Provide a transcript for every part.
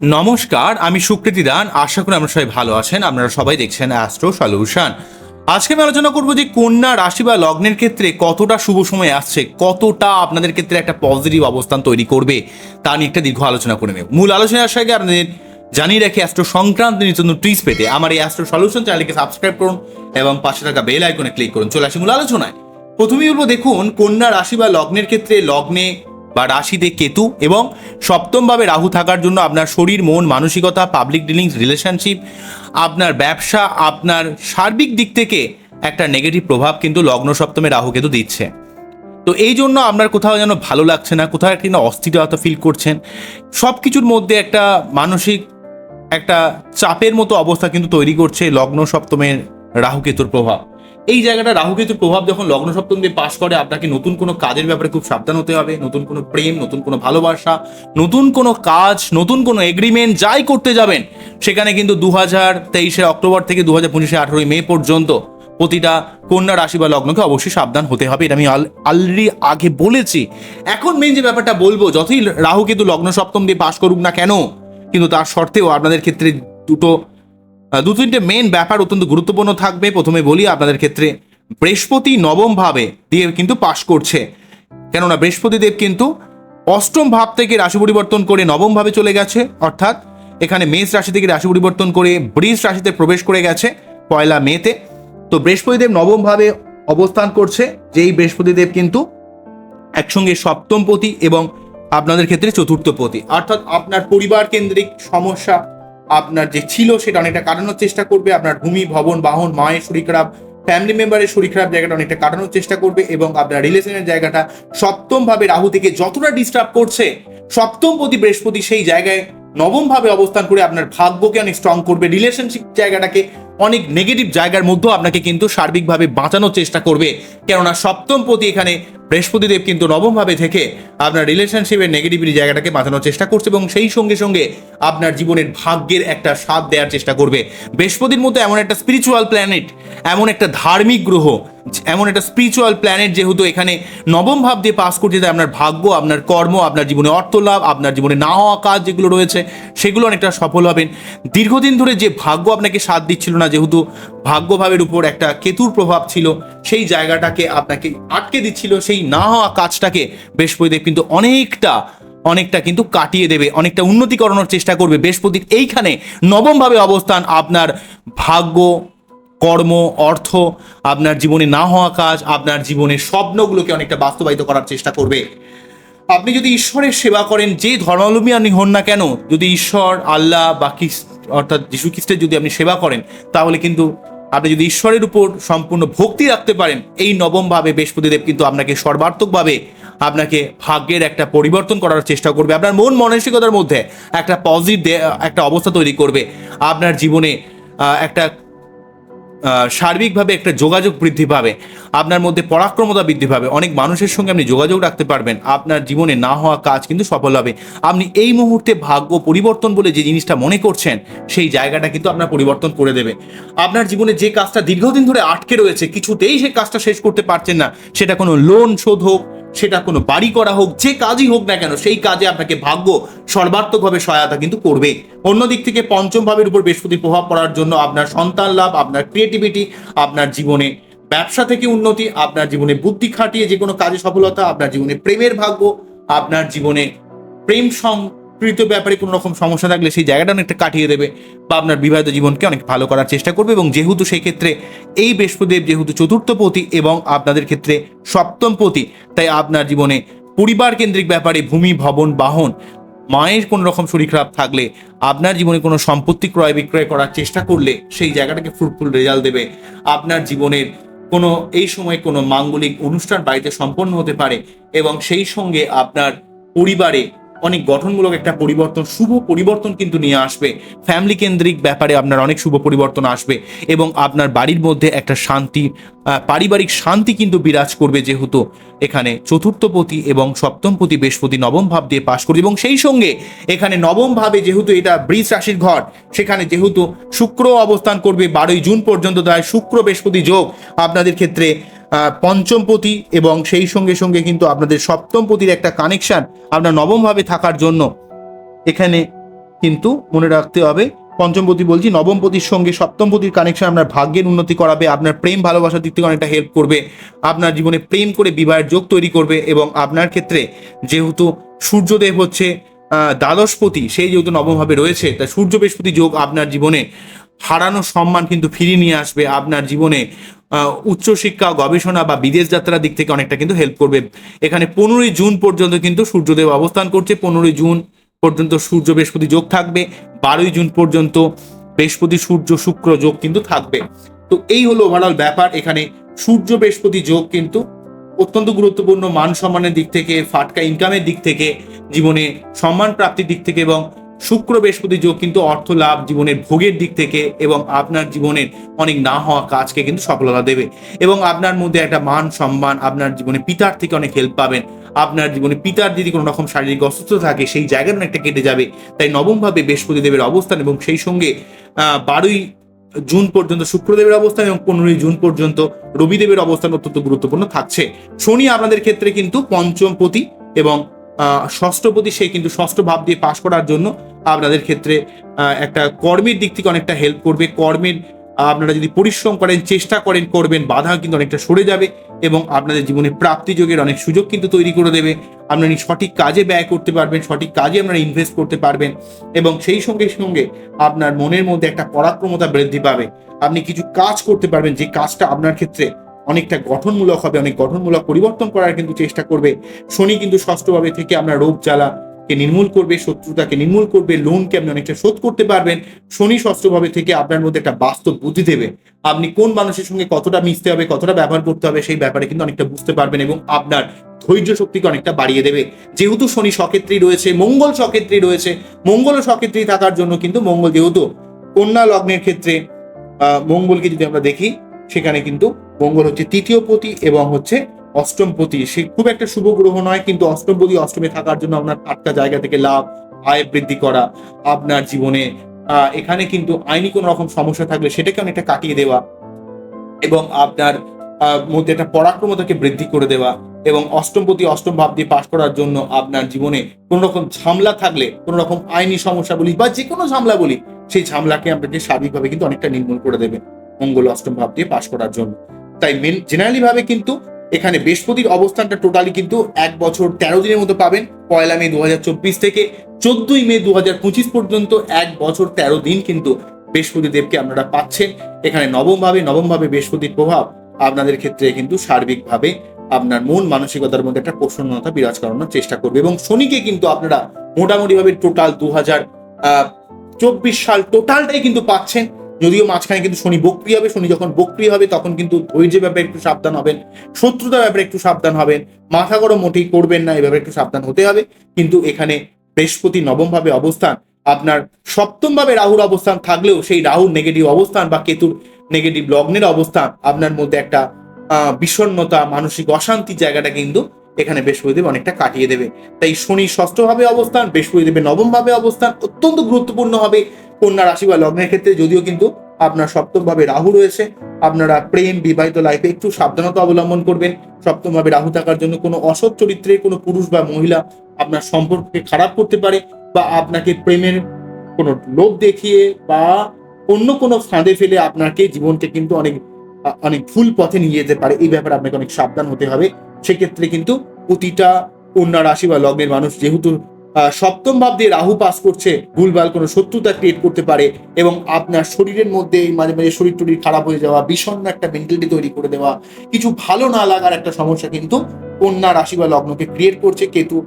নমস্কার, আমি সুকৃতি দান। আশা করি আপনারা সবাই ভালো আছেন। আপনারা সবাই দেখছেন অ্যাস্ট্রো সলিউশন আজকে আমি আলোচনা করব যে কন্যা রাশি বা লগ্নের ক্ষেত্রে কতটা শুভ সময় আসছে, কতটা আপনাদের ক্ষেত্রে একটা পজিটিভ অবস্থান তৈরি করবে, তা নিয়ে একটা দীর্ঘ আলোচনা করে নেব। মূল আলোচনা আসার আগে আপনাদের জানিয়ে রাখি অ্যাস্ট্রো সংক্রান্ত নতুন ট্রিস পেতে আমার এই অ্যাস্ট্রো সলিউশন চ্যানেলকে সাবস্ক্রাইব করুন এবং পাশে থাকা বেল আইকনে ক্লিক করুন। চলে আসি মূল আলোচনায়। প্রথমেই বলব, দেখুন, কন্যা রাশি বা লগ্নের ক্ষেত্রে লগ্নে বা রাশিতে কেতু এবং সপ্তমভাবে রাহু থাকার জন্য আপনার শরীর, মন, মানসিকতা পাবলিক ডিলিংস রিলেশনশিপ আপনার ব্যবসা, আপনার সার্বিক দিক থেকে একটা নেগেটিভ প্রভাব কিন্তু লগ্ন সপ্তমে রাহু কেতু দিচ্ছে। তো এই জন্য আপনার কোথাও যেন ভালো লাগছে না, কোথাও একটা অস্থিরতা ফিল করছেন সব কিছুর মধ্যে একটা মানসিক একটা চাপের মতো অবস্থা কিন্তু তৈরি করছে লগ্ন সপ্তমের রাহুকেতুর প্রভাব। এই জায়গাটা রাহুকেতুর প্রভাব যখন লগ্ন সপ্তম দিয়ে পাশ করে, আপনাকে নতুন কোনো কাজের ব্যাপারে খুব সাবধান হতে হবে, নতুন কোনো প্রেম, নতুন কোনো ভালোবাসা, নতুন কোনো কাজ, নতুন কোনো এগ্রিমেন্ট যাই করতে যাবেন, সেখানে কিন্তু দু হাজার তেইশে অক্টোবর থেকে দু হাজার পঁচিশে আঠেরোই মে পর্যন্ত প্রতিটা কন্যা রাশি বা লগ্নকে অবশ্যই সাবধান হতে হবে, এটা আমি অলরেডি আগে বলেছি। এখন মেন যে ব্যাপারটা বলব, যতই রাহু কিন্তু লগ্ন সপ্তম দিয়ে পাশ করুক না কেন, কিন্তু তার সত্ত্বেও আপনাদের ক্ষেত্রে দুটো দু তিনটে মেন ব্যাপার অত্যন্ত গুরুত্বপূর্ণ থাকবে। প্রথমে বলি, আপনাদের ক্ষেত্রে বৃহস্পতি নবম ভাবে দিয়ে কিন্তু পাশ করছে। কেননা বৃহস্পতি দেব কিন্তু অষ্টম ভাব থেকে রাশি পরিবর্তন করে নবম ভাবে চলে গেছে। অর্থাৎ এখানে মেষ রাশি থেকে রাশি পরিবর্তন করে বৃষ রাশিতে প্রবেশ করে গেছে পয়লা মেতে। তো বৃহস্পতি দেব নবম ভাবে অবস্থান করছে। যেই বৃহস্পতি দেব কিন্তু একসঙ্গে সপ্তম পতি এবং আপনাদের ক্ষেত্রে চতুর্থ পতি অর্থাৎ আপনার পরিবার কেন্দ্রিক সমস্যা আপনার যে ছিল সেটা অনেকটা কাটানোর চেষ্টা করবে, আপনার ভূমি, ভবন, বাহন, মায়ের শরীর খারাপ ফ্যামিলি মেম্বারের শরীর খারাপ জায়গাটা অনেকটা কাটানোর চেষ্টা করবে এবং আপনার রিলেশনের জায়গাটা সপ্তমভাবে রাহু থেকে যতটা ডিস্টার্ব করছে, সপ্তম প্রতি বৃহস্পতি সেই জায়গায় নবমভাবে অবস্থান করে আপনার ভাগ্যকে অনেক স্ট্রং করবে রিলেশনশিপ জায়গাটাকে অনেক নেগেটিভ জায়গার মধ্যেও আপনাকে কিন্তু সার্বিকভাবে বাঁচানোর চেষ্টা করবে। কেননা সপ্তম প্রতি এখানে বৃহস্পতিদেব কিন্তু নবমভাবে থেকে আপনার রিলেশনশিপের নেগেটিভিটি জায়গাটাকে বাঁচানোর চেষ্টা করছে এবং সেই সঙ্গে সঙ্গে আপনার জীবনের ভাগ্যের একটা স্বাদ দেওয়ার চেষ্টা করবে। বৃহস্পতির মতো এমন একটা স্পিরিচুয়াল প্ল্যানেট এমন একটা ধার্মিক গ্রহ এমন একটা স্পিরিচুয়াল প্ল্যানেট যেহেতু এখানে নবম ভাব দিয়ে পাস করছে, তাই আপনার ভাগ্য, আপনার কর্ম, আপনার জীবনে অর্থ লাভ আপনার জীবনে না হওয়া কাজ যেগুলো রয়েছে, সেগুলো অনেকটা সফল হবেন। দীর্ঘদিন ধরে যে ভাগ্য আপনাকে সাথ দিচ্ছিল না, যেহেতু ভাগ্যভাবের উপর একটা কেতুর প্রভাব ছিল, সেই জায়গাটাকে আপনাকে আটকে দিচ্ছিল, সেই না হওয়া কাজটাকে বৃহস্পতিদেব কিন্তু অনেকটা অনেকটা কিন্তু কাটিয়ে দেবে, অনেকটা উন্নতি করানোর চেষ্টা করবে বৃহস্পতির এইখানে নবমভাবে অবস্থান আপনার ভাগ্য কর্ম, অর্থ, আপনার জীবনে না হওয়া কাজ, আপনার জীবনের স্বপ্নগুলোকে অনেকটা বাস্তবায়িত করার চেষ্টা করবে। আপনি যদি ঈশ্বরের সেবা করেন, যে ধর্মাবলম্বী আপনি হন না কেন, যদি ঈশ্বর, আল্লাহ বা অর্থাৎ যীশু খ্রিস্টের যদি আপনি সেবা করেন, তাহলে কিন্তু আপনি যদি ঈশ্বরের উপর সম্পূর্ণ ভক্তি রাখতে পারেন, এই নবমভাবে বৃহস্পতিদেব কিন্তু আপনাকে সর্বাত্মকভাবে আপনাকে ভাগ্যের একটা পরিবর্তন করার চেষ্টা করবে। আপনার মন মানসিকতার মধ্যে একটা পজিটিভ একটা অবস্থা তৈরি করবে। আপনার জীবনে একটা সার্বিকভাবে একটা যোগাযোগ বৃদ্ধি পাবে, আপনার মধ্যে পরাক্রমতা বৃদ্ধি পাবে, অনেক মানুষের সঙ্গে আপনি যোগাযোগ রাখতে পারবেন, আপনার জীবনে না হওয়া কাজ কিন্তু সফল হবে। আপনি এই মুহূর্তে ভাগ্য পরিবর্তন বলে যে জিনিসটা মনে করছেন, সেই জায়গাটা কিন্তু আপনার পরিবর্তন করে দেবে। আপনার জীবনে যে কাজটা দীর্ঘদিন ধরে আটকে রয়েছে, কিছুতেই সেই কাজটা শেষ করতে পারছেন না। সেটা কোনো লোন শোধ হোক, সেটা কোনো বাড়ি করা হোক, যে কাজই হোক না কেন, সেই কাজে আপনাকে ভাগ্য সর্বাত্মকভাবে সহায়তা কিন্তু করবে। অন্যদিক থেকে পঞ্চম ভাবের উপর বৃহস্পতির প্রভাব পড়ার জন্য আপনার সন্তান লাভ, আপনার ক্রিয়েটিভিটি আপনার জীবনে ব্যবসা থেকে উন্নতি, আপনার জীবনে বুদ্ধি খাটিয়ে যে কোনো কাজে সফলতা, আপনার জীবনে প্রেমের ভাগ্য, আপনার জীবনে প্রেম সংকৃত ব্যাপারে কোনো রকম সমস্যা থাকলে সেই জায়গাটা অনেকটা কাটিয়ে দেবে বা আপনার বিবাহিত জীবনকে অনেক ভালো করার চেষ্টা করবে এবং যেহেতু সেই ক্ষেত্রে এই বৃহস্পতিদেব যেহেতু চতুর্থ পতি এবং আপনাদের ক্ষেত্রে সপ্তম পতি, তাই আপনার জীবনে পরিবার কেন্দ্রিক ব্যাপারে ভূমি, ভবন, বাহন মায়ের কোনো রকম শরীর খারাপ থাকলে, আপনার জীবনে কোনো সম্পত্তি ক্রয় বিক্রয় করার চেষ্টা করলে সেই জায়গাটাকে ফ্রুটফুল রেজাল্ট দেবে। আপনার জীবনের কোনো, এই সময় কোনো মাঙ্গলিক অনুষ্ঠান বাড়িতে সম্পন্ন হতে পারে এবং সেই সঙ্গে আপনার পরিবারে অনেক গঠনমূলক একটা পরিবর্তন, শুভ পরিবর্তন কিন্তু নিয়ে আসবে। ফ্যামিলি কেন্দ্রিক ব্যাপারে আপনার অনেক শুভ পরিবর্তন আসবে এবং আপনার বাড়ির মধ্যে একটা শান্তি পারিবারিক শান্তি কিন্তু বিরাজ করবে যেহেতু এখানে চতুর্থপতি এবং সপ্তমপতি বৃহস্পতি নবম ভাব দিয়ে পাশ করবে এবং সেই সঙ্গে এখানে নবম ভাবে যেহেতু এটা বৃষ রাশির ঘর সেখানে যেহেতু শুক্র অবস্থান করবে বারোই জুন পর্যন্ত, তাই শুক্র বৃহস্পতি যোগ আপনাদের ক্ষেত্রে আহ, পঞ্চমপতি এবং সেই সঙ্গে সঙ্গে কিন্তু আপনাদের সপ্তম পতির একটা কানেকশন আপনার নবমভাবে থাকার জন্য। এখানে কিন্তু মনে রাখতে হবে পঞ্চমপতি বলছি নবমপতির সঙ্গে সপ্তমপতির কানেকশন আপনার ভাগ্যের উন্নতি করাবে আপনার প্রেম ভালোবাসার দিক থেকে অনেকটা হেল্প করবে আপনার জীবনে প্রেম করে বিবাহের যোগ তৈরি করবে এবং আপনার ক্ষেত্রে যেহেতু সূর্যদেব হচ্ছে দ্বাদশপতি সেই যেহেতু নবমভাবে রয়েছে তা সূর্য বৃহস্পতি যোগ আপনার জীবনে হারানো সম্মান কিন্তু ফিরিয়ে নিয়ে আসবে আপনার জীবনে উচ্চশিক্ষা, গবেষণা বা বিদেশ যাত্রার দিক থেকে অনেকটা কিন্তু হেল্প করবে। এখানে পনেরোই জুন পর্যন্ত কিন্তু সূর্যদেব অবস্থান করছে। পনেরোই জুন পর্যন্ত সূর্য, বৃহস্পতি যোগ থাকবে। বারোই জুন পর্যন্ত বৃহস্পতি, সূর্য, শুক্র যোগ কিন্তু থাকবে। তো এই হলো ওভারঅল ব্যাপার। এখানে সূর্য, বৃহস্পতি যোগ কিন্তু অত্যন্ত গুরুত্বপূর্ণ। মান সম্মানের দিক থেকে, ফাটকা ইনকামের দিক থেকে, জীবনে সম্মান প্রাপ্তির দিক থেকে এবং শুক্র বৃহস্পতি যোগ কিন্তু অর্থ লাভ জীবনের ভোগের দিক থেকে এবং আপনার জীবনের অনেক না হওয়া কাজকে কিন্তু সফলতা দেবে। এবং আপনার মধ্যে একটা মান সম্মান, আপনার জীবনে পিতার থেকে অনেক হেল্প পাবেন। আপনার জীবনে পিতার যদি কোনো রকম শারীরিক অসুস্থতা থাকে, সেই জায়গাটা অনেকটা কেটে যাবে। তাই নবমভাবে বৃহস্পতি দেবের অবস্থান এবং সেই সঙ্গে বারোই জুন পর্যন্ত শুক্রদেবের অবস্থান এবং পনেরোই জুন পর্যন্ত রবিদেবের অবস্থান অত্যন্ত গুরুত্বপূর্ণ থাকছে। শনি আপনাদের ক্ষেত্রে কিন্তু পঞ্চম পঞ্চমপতি এবং ষষ্ঠপতি, সে কিন্তু ষষ্ঠ ভাব দিয়ে পাশ করার জন্য আপনাদের ক্ষেত্রে একটা কর্মের দিক থেকে অনেকটা হেল্প করবে। কর্মের আপনারা যদি পরিশ্রম করেন, চেষ্টা করেন, করবেন, বাধা কিন্তু অনেকটা সরে যাবে এবং আপনাদের জীবনে প্রাপ্তি যোগের অনেক সুযোগ কিন্তু তৈরি করে দেবে। আপনারা সঠিক কাজে ব্যয় করতে পারবেন, সঠিক কাজে আপনারা ইনভেস্ট করতে পারবেন এবং সেই সঙ্গে সঙ্গে আপনার মনের মধ্যে একটা পরাক্রমতা বৃদ্ধি পাবে। আপনি কিছু কাজ করতে পারবেন, যে কাজটা আপনার ক্ষেত্রে অনেকটা গঠনমূলক হবে, অনেক গঠনমূলক পরিবর্তন করার কিন্তু চেষ্টা করবে। শনি কিন্তু ষষ্ঠভাবে থেকে আপনার রোগ জ্বালাকে নির্মূল করবে, শত্রুতাকে নির্মূল করবে, লোনকে আপনি অনেকটা শোধ করতে পারবেন। শনি ষষ্ঠভাবে থেকে আপনার মধ্যে একটা বাস্তব বুদ্ধি দেবে। আপনি কোন মানুষের সঙ্গে কতটা মিশতে হবে, কতটা ব্যবহার করতে হবে, সেই ব্যাপারে কিন্তু অনেকটা বুঝতে পারবেন এবং আপনার ধৈর্য শক্তিকে অনেকটা বাড়িয়ে দেবে। যেহেতু শনি সক্ষেত্রেই রয়েছে, মঙ্গল সক্ষেত্রেই রয়েছে, মঙ্গল সক্ষেত্রেই থাকার জন্য কিন্তু মঙ্গল যেহেতু কন্যা লগ্নের ক্ষেত্রে মঙ্গলকে যদি আমরা দেখি, সেখানে কিন্তু মঙ্গল হচ্ছে তৃতীয় পতি এবং হচ্ছে অষ্টম পতি। সে খুব একটা শুভ গ্রহ নয়, কিন্তু অষ্টম পতি অষ্টমে থাকার জন্য আপনার আটকা জায়গা থেকে লাভ, আয় বৃদ্ধি করা আপনার জীবনে। এখানে কিন্তু আইনি কোনো রকম সমস্যা থাকলে সেটাকে অনেকটা কাটিয়ে দেওয়া এবং আপনার মধ্যে একটা পরাক্রমতাকে বৃদ্ধি করে দেওয়া এবং অষ্টমপতি অষ্টম ভাব দিয়ে পাশ করার জন্য আপনার জীবনে কোনো রকম ঝামেলা থাকলে, কোনো রকম আইনি সমস্যা বলি বা যে কোনো ঝামেলা বলি, সেই ঝামেলাকে আপনাকে সার্বিকভাবে কিন্তু অনেকটা নির্মূল করে দেবে মঙ্গল অষ্টম ভাব দিয়ে পাশ করার জন্য। তাই মেন জেনারেলি ভাবে কিন্তু এখানে বৃহস্পতির অবস্থানটা টোটালি কিন্তু এক বছর তেরো দিনের মতো পাবেন। পয়লা মে দু থেকে চোদ্দই মে দু পর্যন্ত এক বছর তেরো দিন কিন্তু বৃহস্পতি দেবকে আপনারা পাচ্ছেন। এখানে নবম ভাবে নবম ভাবে বৃহস্পতির প্রভাব আপনাদের ক্ষেত্রে কিন্তু সার্বিকভাবে আপনার মন মানসিকতার মধ্যে একটা প্রসন্নতা বিরাজ করানোর চেষ্টা করবে এবং শনিকে কিন্তু আপনারা মোটামুটি ভাবে টোটাল দু হাজার চব্বিশ সাল টোটালটাই কিন্তু পাচ্ছেন। যদিও মাঝখানে কিন্তু শনি বক্রি হবে, শনি যখন বক্রি হবে, তখন কিন্তু ধৈর্যের ব্যাপারে একটু সাবধান হবেন, শত্রুতার ব্যাপারে একটু সাবধান হবেন, মাথা গরম মোটেই করবেন না, এই ব্যাপারে একটু সাবধান হতে হবে। কিন্তু এখানে বৃহস্পতি নবম ভাবে অবস্থান, আপনার সপ্তম ভাবে রাহুর অবস্থান থাকলেও সেই রাহুর নেগেটিভ অবস্থান বা কেতুর নেগেটিভ লগ্নের অবস্থান আপনার মধ্যে একটা বিষণ্ণতা, মানসিক অশান্তির জায়গাটা কিন্তু এখানে বৃহস্পতিদেব অনেকটা কাটিয়ে দেবে। তাই শনি ষষ্ঠ ভাবে অবস্থান, বৃহস্পতিদেবের নবম ভাবে অবস্থান অত্যন্ত গুরুত্বপূর্ণ হবে কন্যা রাশি বা লগ্নের ক্ষেত্রে। যদিও কিন্তু আপনার সপ্তম ভাবে রাহু রয়েছে। আপনারা প্রেম, বিবাহিত লাইফে একটু সাবধানতা অবলম্বন করবেন। সপ্তম ভাবে রাহু থাকার জন্য কোনো অসৎ চরিত্রের কোনো পুরুষ বা মহিলা আপনার সম্পর্ককে খারাপ করতে পারে বা আপনাকে প্রেমের কোনো লোভ দেখিয়ে বা অন্য কোনো ফাঁদে ফেলে আপনাকে জীবনকে কিন্তু অনেক অনেক ভুল পথে নিয়ে যেতে পারে। এই ব্যাপারে আপনাকে অনেক সাবধান হতে হবে। সেক্ষেত্রে কিন্তু প্রতিটা কন্যা রাশি বা লগ্নের মানুষ যেহেতু সপ্তম ভাব দিয়ে রাহু পাস করছে, ভুলভাল কোনো শত্রুতা ক্রিয়েট করতে পারে এবং আপনার শরীরের মধ্যে মাঝে মাঝে শরীর টরীর খারাপ হয়ে যাওয়া, বিষণ্ণ একটা মেন্টালিটি তৈরি করে দেওয়া, কিছু ভালো না লাগার একটা সমস্যা কিন্তু কন্যা রাশি বা লগ্নকে ক্রিয়েট করছে। কেতু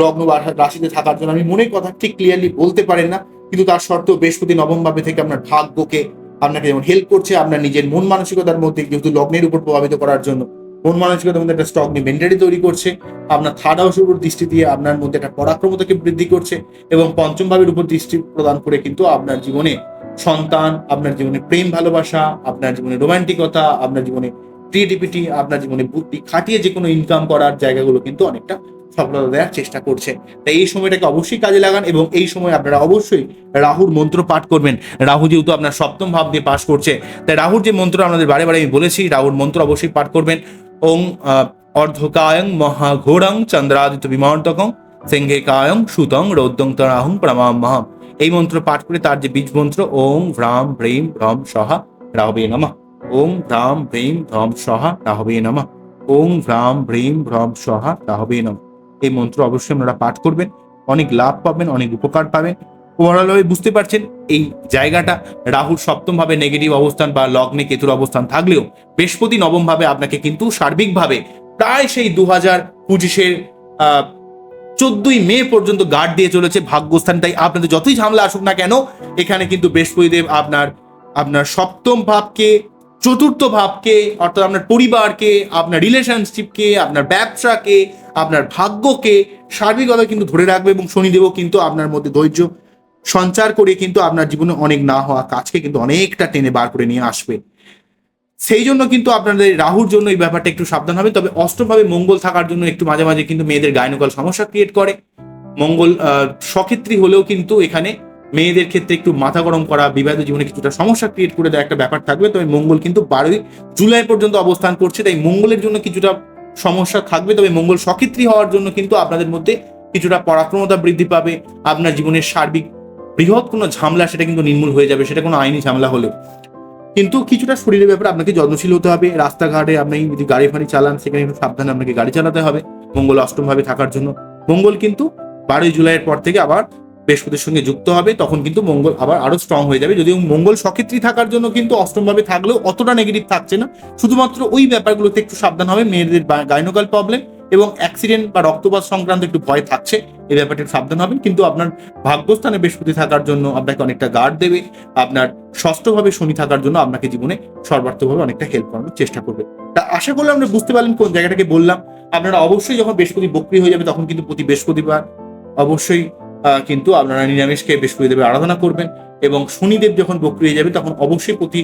লগ্ন বা রাশিতে থাকার জন্য আমি মনের কথা ঠিক ক্লিয়ারলি বলতে পারেন না, কিন্তু তার সত্ত্বেও বৃহস্পতি নবম ভাবে থেকে আপনার ভাগ্যকে, আপনাকে যেমন হেল্প করছে আপনার নিজের মন মানসিকতার মধ্যে যেহেতু লগ্নের উপর প্রভাবিত করার জন্য। মন মানসিকতার মধ্যে একটা স্টক মেন্টালি তৈরি করছে, আপনার থার্ড হাউসের উপর দৃষ্টি দিয়ে আপনার মধ্যে একটা পরাক্রমতাকে বৃদ্ধি করছে এবং পঞ্চম ভাবের উপর দৃষ্টি প্রদান করে কিন্তু আপনার জীবনে সন্তান, আপনার জীবনে প্রেম ভালোবাসা, আপনার জীবনে রোমান্টিকতা আপনার জীবনে ক্রিয়েটিভিটি আপনার জীবনে বুদ্ধি খাটিয়ে যে কোনো ইনকাম করার জায়গাগুলো কিন্তু অনেকটা সফলতা দেওয়ার চেষ্টা করছে। তাই এই সময়টাকে অবশ্যই কাজে লাগান এবং এই সময় আপনারা অবশ্যই রাহুর মন্ত্র পাঠ করবেন। রাহু যেহেতু আপনার সপ্তম ভাব দিয়ে পাশ করছে, তাই রাহুর যে মন্ত্র আপনাদের বারে বারে আমি বলেছি, রাহুর মন্ত্র অবশ্যই পাঠ করবেন। ওং অর্ধকায়ং মহাঘোরং চন্দ্রাদিত্য বিমর্তকং সিংহে কায়ং সুতং রৌদ্যং তরাহং প্রমাম মহাম এই মন্ত্র পাঠ করে তার যে বীজ মন্ত্র ওং ভ্রাম ভ্রীম ভ্রম সহা রাহবে নমঃ। ওম ভ্রাম ভ্রীম ভ্রম সহা রাহবে নমঃ। ওম ভ্রাম ভ্রীম ভ্রম সহা রাহবে নমঃ। এই মন্ত্র অবশ্যই আপনারা পাঠ করবেন। অনেক লাভ পাবেন, অনেক উপকার পাবেন। ওভারঅল ভাবে বুঝতে পারছেন, এই জায়গাটা রাহুর সপ্তম ভাবে নেগেটিভ অবস্থান বা লগ্নে কেতুর অবস্থান থাকলেও বৃহস্পতি নবম ভাবে আপনাকে কিন্তু সার্বিকভাবে প্রায় সেই দু হাজার পঁচিশের চোদ্দই মে পর্যন্ত গার্ড দিয়ে চলেছে ভাগ্যস্থান। তাই আপনাদের যতই ঝামেলা আসুক না কেন, এখানে কিন্তু বৃহস্পতিদেব আপনার আপনার সপ্তম ভাবকে, চতুর্থ ভাবকে, অর্থাৎ আপনার পরিবারকে, আপনার রিলেশনশিপকে আপনার ব্যবসাকে, আপনার ভাগ্যকে সার্বিকভাবে কিন্তু ধরে রাখবে এবং শনিদেবও কিন্তু আপনার মধ্যে ধৈর্য সঞ্চার করে কিন্তু আপনার জীবনে অনেক না হওয়া কাজকে কিন্তু অনেকটা টেনে বার করে নিয়ে আসবে। সেই জন্য কিন্তু আপনাদের রাহুর জন্য এই ব্যাপারটা একটু সাবধান হবে। তবে অষ্টমভাবে মঙ্গল থাকার জন্য একটু মাঝে মাঝে কিন্তু মেয়েদের গাইনোকাল সমস্যা ক্রিয়েট করে। মঙ্গল সক্ষেত্রী হলেও কিন্তু এখানে মেয়েদের ক্ষেত্রে একটু মাথা গরম করা, বিবাহিত জীবনে কিছুটা সমস্যা ক্রিয়েট করে দেওয়া একটা ব্যাপার থাকবে। তবে মঙ্গল কিন্তু বারোই জুলাই পর্যন্ত অবস্থান করছে, তাই মঙ্গলের জন্য কিছুটা সমস্যা থাকবে। তবে মঙ্গল সক্ষেত্রী হওয়ার জন্য কিন্তু আপনাদের মধ্যে কিছুটা পরাক্রমতা বৃদ্ধি পাবে। আপনার জীবনের সার্বিক বৃহৎ কোনো ঝামেলা, সেটা কিন্তু নির্মূল হয়ে যাবে, সেটা কোনো আইনি ঝামেলা হলেও। কিন্তু কিছুটা শরীরের ব্যাপারে আপনাকে যত্নশীল হতে হবে, রাস্তাঘাটে আপনি যদি গাড়ি ফাড়ি চালান, সেখানে একটু সাবধানে আপনাকে গাড়ি চালাতে হবে, মঙ্গল অষ্টমভাবে থাকার জন্য। মঙ্গল কিন্তু বারোই জুলাইয়ের পর থেকে আবার বৃহস্পতির সঙ্গে যুক্ত হবে, তখন কিন্তু মঙ্গল আবার আরও স্ট্রং হয়ে যাবে। যদিও মঙ্গল সক্ষেত্রী থাকার জন্য কিন্তু অষ্টমভাবে থাকলেও অতটা নেগেটিভ থাকছে না। শুধুমাত্র ওই ব্যাপারগুলোতে একটু সাবধান হবে, মেয়েদের গাইনোকাল প্রবলেম এবং অ্যাক্সিডেন্ট বা রক্তপাত সংক্রান্ত একটু ভয় থাকছে। এই ব্যাপারটা সাবধান হবেন। কিন্তু আপনার ভাগ্যস্থানে বৃহস্পতি থাকার জন্য আপনাকে অনেকটা গার্ড দেবে। আপনার ষষ্ঠভাবে শনি থাকার জন্য আপনাকে জীবনে সর্বার্থভাবে অনেকটা হেল্প করানোর চেষ্টা করবে। তা আশা করলে আমরা বুঝতে পারলেন কোন জায়গাটাকে বললাম। আপনারা অবশ্যই যখন বৃহস্পতি বক্রি হয়ে যাবে তখন কিন্তু প্রতি বৃহস্পতিবার অবশ্যই কিন্তু আপনারা নিরামিষকে বৃহস্পতিদেবের আরাধনা করবেন এবং শনিদেব যখন বক্রি হয়ে যাবে তখন অবশ্যই প্রতি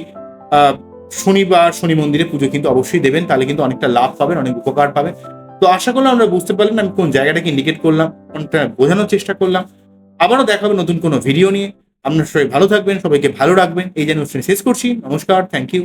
শনিবার শনি মন্দিরে পুজো কিন্তু অবশ্যই দেবেন। তাহলে কিন্তু অনেকটা লাভ পাবেন, অনেক উপকার পাবেন। তো আশা করলাম আমরা বুঝতে পারলেন আমি কোন জায়গাটাকে ইন্ডিকেট করলাম, কোনটা বোঝানোর চেষ্টা করলাম। আবারও দেখাবে নতুন কোনো ভিডিও নিয়ে। আপনার সবাই ভালো থাকবেন, সবাইকে ভালো রাখবেন। এই জন্য শেষ করছি। নমস্কার থ্যাংক ইউ